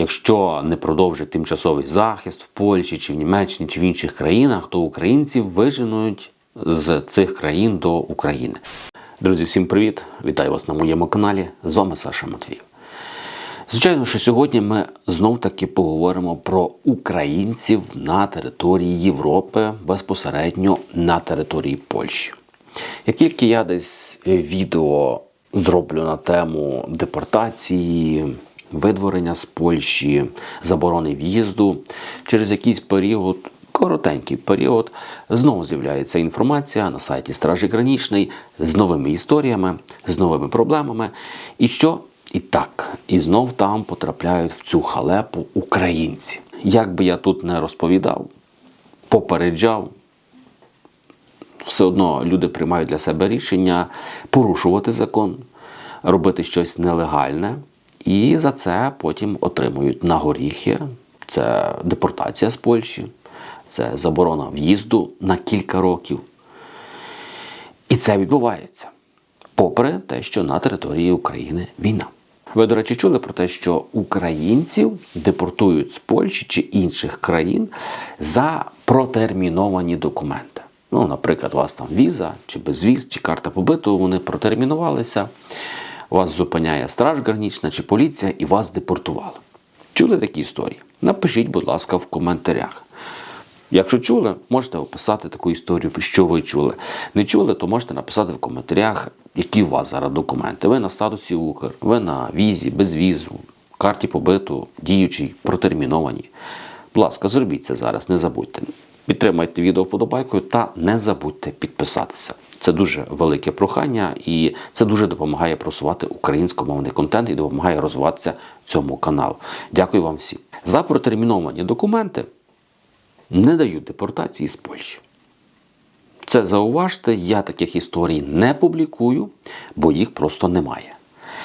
якщо не продовжить тимчасовий захист в Польщі чи в Німеччині чи в інших країнах, то українців виженуть з цих країн до України. Друзі, всім привіт! Вітаю вас на моєму каналі. З вами Саша Матвіїв. Звичайно, що сьогодні ми знов таки поговоримо про українців на території Європи, безпосередньо на території Польщі. Як тільки я десь відео зроблю на тему депортації, видворення з Польщі, заборони в'їзду, через якийсь період, коротенький період, знову з'являється інформація на сайті Стражі Гранічний з новими історіями, з новими проблемами. І що? І так, і знов там потрапляють в цю халепу українці. Як би я тут не розповідав, попереджав, все одно люди приймають для себе рішення порушувати закон, робити щось нелегальне, і за це потім отримують на горіхи. Це депортація з Польщі, це заборона в'їзду на кілька років. І це відбувається, попри те, що на території України війна. Ви, до речі, чули про те, що українців депортують з Польщі чи інших країн за протерміновані документи. Ну, наприклад, у вас там віза, чи безвіз, чи карта побиту, вони протермінувалися, вас зупиняє страж гранічна чи поліція і вас депортували. Чули такі історії? Напишіть, будь ласка, в коментарях. Якщо чули, можете описати таку історію, що ви чули. Не чули, то можете написати в коментарях, які у вас зараз документи. Ви на статусі Укр, ви на візі, без візу, карті побиту, діючій, протермінованій. Будь ласка, зробіть це зараз, не забудьте. Підтримайте відео вподобайкою та не забудьте підписатися. Це дуже велике прохання, і це дуже допомагає просувати українськомовний контент і допомагає розвиватися цьому каналу. Дякую вам всім. За протерміновані документи не дають депортації з Польщі. Це зауважте, я таких історій не публікую, бо їх просто немає.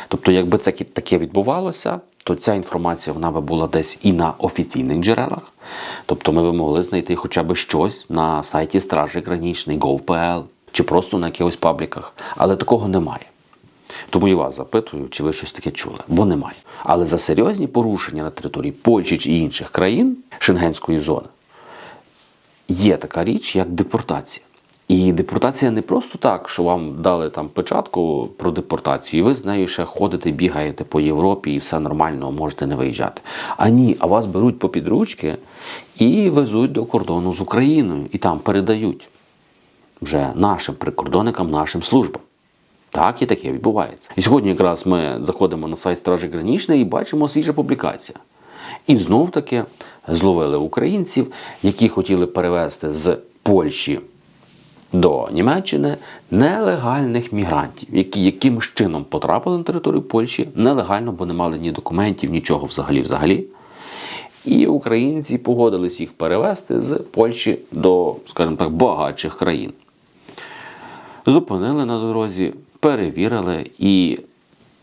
Тобто, якби це таке відбувалося, то ця інформація вона би була десь і на офіційних джерелах. Тобто ми б могли знайти хоча б щось на сайті Стражі Гранічний, gov.pl чи просто на якихось пабліках. Але такого немає. Тому і вас запитую, чи ви щось таке чули, бо немає. Але за серйозні порушення на території Польщі чи інших країн Шенгенської зони є така річ, як депортація. І депортація не просто так, що вам дали там печатку про депортацію, і ви з нею ще ходите, бігаєте по Європі і все нормально, можете не виїжджати. А ні, а вас беруть по підручки і везуть до кордону з Україною, і там передають вже нашим прикордонникам, нашим службам. Так і таке відбувається. І сьогодні якраз ми заходимо на сайт Стражі Гранічної і бачимо свіжа публікація. І знов таки зловили українців, які хотіли перевезти з Польщі до Німеччини нелегальних мігрантів, які якимось чином потрапили на територію Польщі нелегально, бо не мали ні документів, нічого взагалі взагалі. І українці погодились їх перевезти з Польщі до, скажімо так, багатших країн. Зупинили на дорозі, перевірили і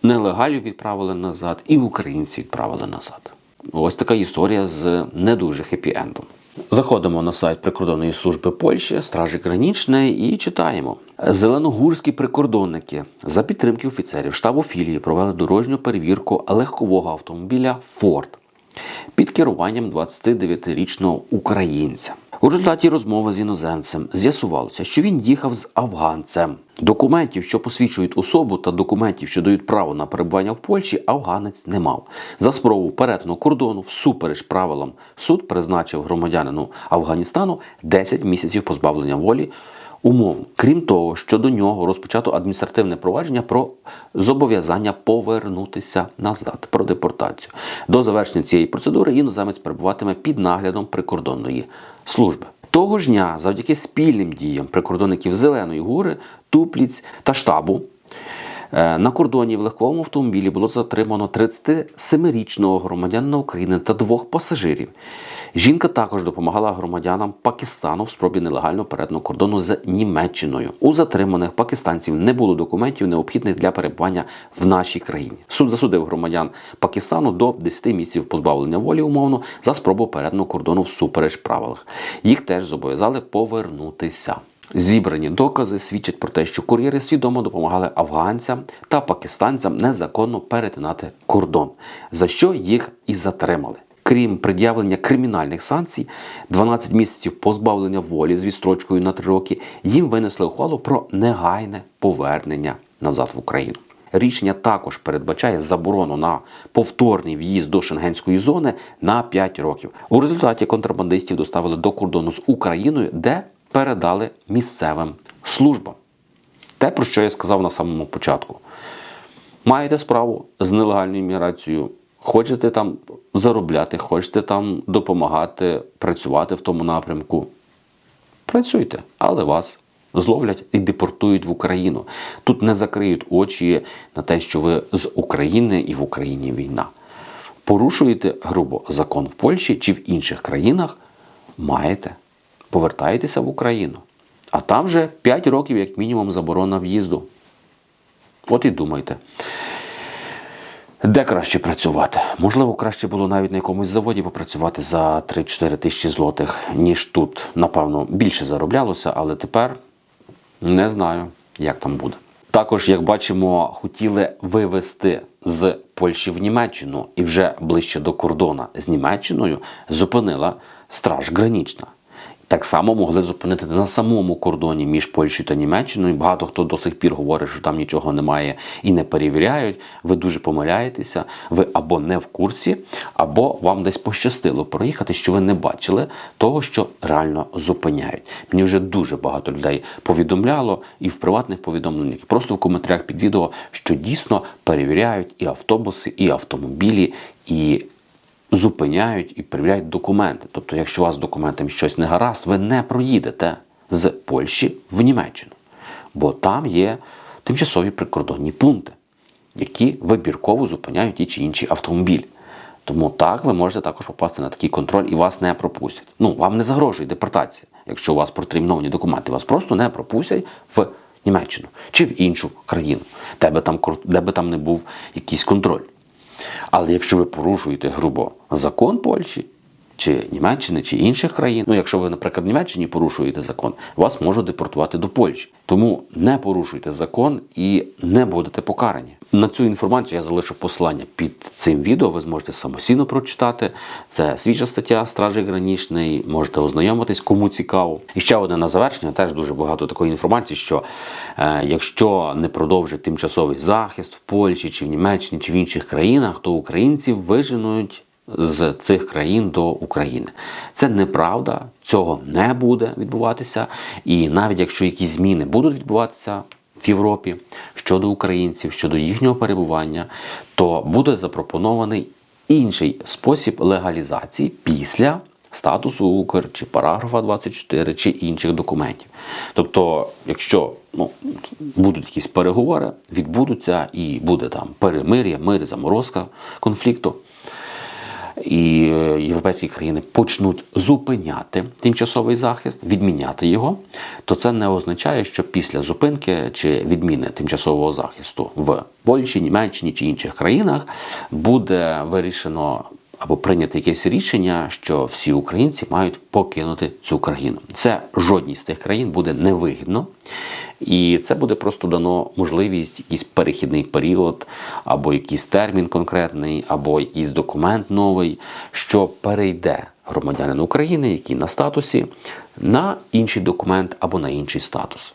нелегалів відправили назад, і українців відправили назад. Ось така історія з не дуже хеппі-ендом. Заходимо на сайт прикордонної служби Польщі, Стражі Гранічної і читаємо. Зеленогурські прикордонники за підтримки офіцерів штабу філії провели дорожню перевірку легкового автомобіля Форд під керуванням 29-річного українця. У результаті розмови з іноземцем з'ясувалося, що він їхав з афганцем. Документів, що посвідчують особу, та документів, що дають право на перебування в Польщі, афганець не мав. За спробу перетину кордону, всупереч правилам, суд призначив громадянину Афганістану 10 місяців позбавлення волі. Умовно, крім того, що до нього розпочато адміністративне провадження про зобов'язання повернутися назад про депортацію. До завершення цієї процедури іноземець перебуватиме під наглядом прикордонної служби. Того ж дня, завдяки спільним діям прикордонників Зеленої гури, Тупліць та штабу. Е, На кордоні в легковому автомобілі було затримано 37-річного громадянина України та двох пасажирів. Жінка також допомагала громадянам Пакистану в спробі нелегального перетину кордону з Німеччиною. У затриманих пакистанців не було документів, необхідних для перебування в нашій країні. Суд засудив громадян Пакистану до 10 місяців позбавлення волі умовно за спробу перетину кордону всупереч правилах. Їх теж зобов'язали повернутися. Зібрані докази свідчать про те, що кур'єри свідомо допомагали афганцям та пакистанцям незаконно перетинати кордон, за що їх і затримали. Крім пред'явлення кримінальних санкцій, 12 місяців позбавлення волі з відстрочкою на 3 роки, їм винесли ухвалу про негайне повернення назад в Україну. Рішення також передбачає заборону на повторний в'їзд до шенгенської зони на 5 років. У результаті контрабандистів доставили до кордону з Україною, де передали місцевим службам. Те, про що я сказав на самому початку. Маєте справу з нелегальною міграцією, хочете там заробляти, хочете там допомагати, працювати в тому напрямку. Працюйте, але вас зловлять і депортують в Україну. Тут не закриють очі на те, що ви з України і в Україні війна. Порушуєте грубо закон в Польщі чи в інших країнах, маєте. Повертаєтеся в Україну. А там вже 5 років, як мінімум, заборона в'їзду. От і думайте. Де краще працювати? Можливо, краще було навіть на якомусь заводі попрацювати за 3-4 тисячі злотих, ніж тут. Напевно, більше зароблялося, але тепер не знаю, як там буде. Також, як бачимо, хотіли вивезти з Польщі в Німеччину і вже ближче до кордону з Німеччиною зупинила страж гранічна. Так само могли зупинити на самому кордоні між Польщею та Німеччиною. Багато хто до сих пір говорить, що там нічого немає і не перевіряють. Ви дуже помиляєтеся. Ви або не в курсі, або вам десь пощастило проїхати, що ви не бачили того, що реально зупиняють. Мені вже дуже багато людей повідомляло і в приватних повідомленнях, і просто в коментарях під відео, що дійсно перевіряють і автобуси, і автомобілі, і зупиняють і перевіряють документи. Тобто, якщо у вас з документами щось не гаразд, ви не проїдете з Польщі в Німеччину. Бо там є тимчасові прикордонні пункти, які вибірково зупиняють ті чи інші автомобілі. Тому так ви можете також попасти на такий контроль і вас не пропустять. Ну, вам не загрожує депортація, якщо у вас протерміновані документи, вас просто не пропустять в Німеччину чи в іншу країну, де би там, де би там не був якийсь контроль. Але якщо ви порушуєте грубо закон Польщі, чи Німеччини, чи інших країн, ну якщо ви, наприклад, в Німеччині порушуєте закон, вас можуть депортувати до Польщі. Тому не порушуйте закон і не будете покарані. На цю інформацію я залишу посилання під цим відео. Ви зможете самостійно прочитати. Це свіжа стаття Стражі Гранічний. Можете ознайомитись, кому цікаво. І ще одне на завершення. Теж дуже багато такої інформації, що е, якщо не продовжить тимчасовий захист в Польщі, чи в Німеччині, чи в інших країнах, то українців виженуть з цих країн до України. Це неправда, цього не буде відбуватися. І навіть якщо якісь зміни будуть відбуватися в Європі щодо українців, щодо їхнього перебування, то буде запропонований інший спосіб легалізації після. Статусу Укр чи параграфа 24 чи інших документів. Тобто, якщо ну, будуть якісь переговори, відбудуться і буде там перемир'я, мир, заморозка конфлікту, і е, європейські країни почнуть зупиняти тимчасовий захист, відміняти його, то це не означає, що після зупинки чи відміни тимчасового захисту в Польщі, Німеччині чи інших країнах буде вирішено. Або прийняти якесь рішення, що всі українці мають покинути цю країну. Це жодній з тих країн буде невигідно, і це буде просто дано можливість, якийсь перехідний період, або якийсь термін конкретний, або якийсь документ новий, що перейде громадянин України, який на статусі, на інший документ або на інший статус.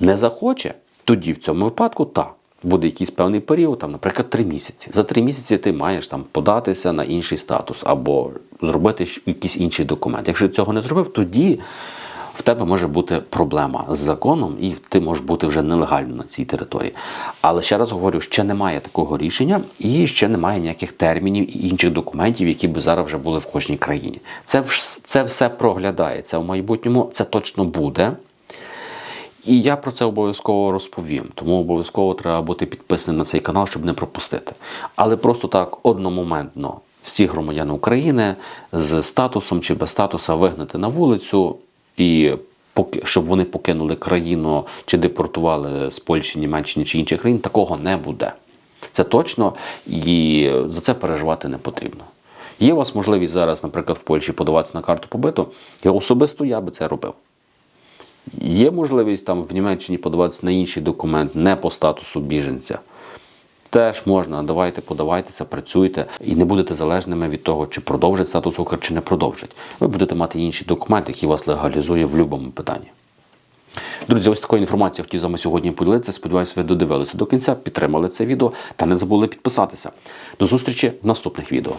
Не захоче, тоді в цьому випадку так. Буде якийсь певний період, там, наприклад, три місяці. За три місяці ти маєш там податися на інший статус або зробити якийсь інший документ. Якщо цього не зробив, тоді в тебе може бути проблема з законом, і ти можеш бути вже нелегально на цій території. Але ще раз говорю, ще немає такого рішення, і ще немає ніяких термінів і інших документів, які би зараз вже були в кожній країні. Це це все проглядається в майбутньому. Це точно буде. І я про це обов'язково розповім, тому обов'язково треба бути підписаним на цей канал, щоб не пропустити. Але просто так одномоментно всі громадяни України з статусом чи без статуса вигнати на вулицю і щоб вони покинули країну чи депортували з Польщі, Німеччини чи інших країн, такого не буде. Це точно і за це переживати не потрібно. Є у вас можливість зараз, наприклад, в Польщі подаватися на карту побиту, і особисто я би це робив. Є можливість там в Німеччині подаватися на інший документ, не по статусу біженця. Теж можна, давайте, подавайтеся, працюйте і не будете залежними від того, чи продовжить статус Укр, чи не продовжить. Ви будете мати інший документ, який вас легалізує в будь-якому питанні. Друзі, ось такою інформацією хотів з вами сьогодні поділитися. Сподіваюся, ви додивилися до кінця, підтримали це відео та не забули підписатися. До зустрічі в наступних відео.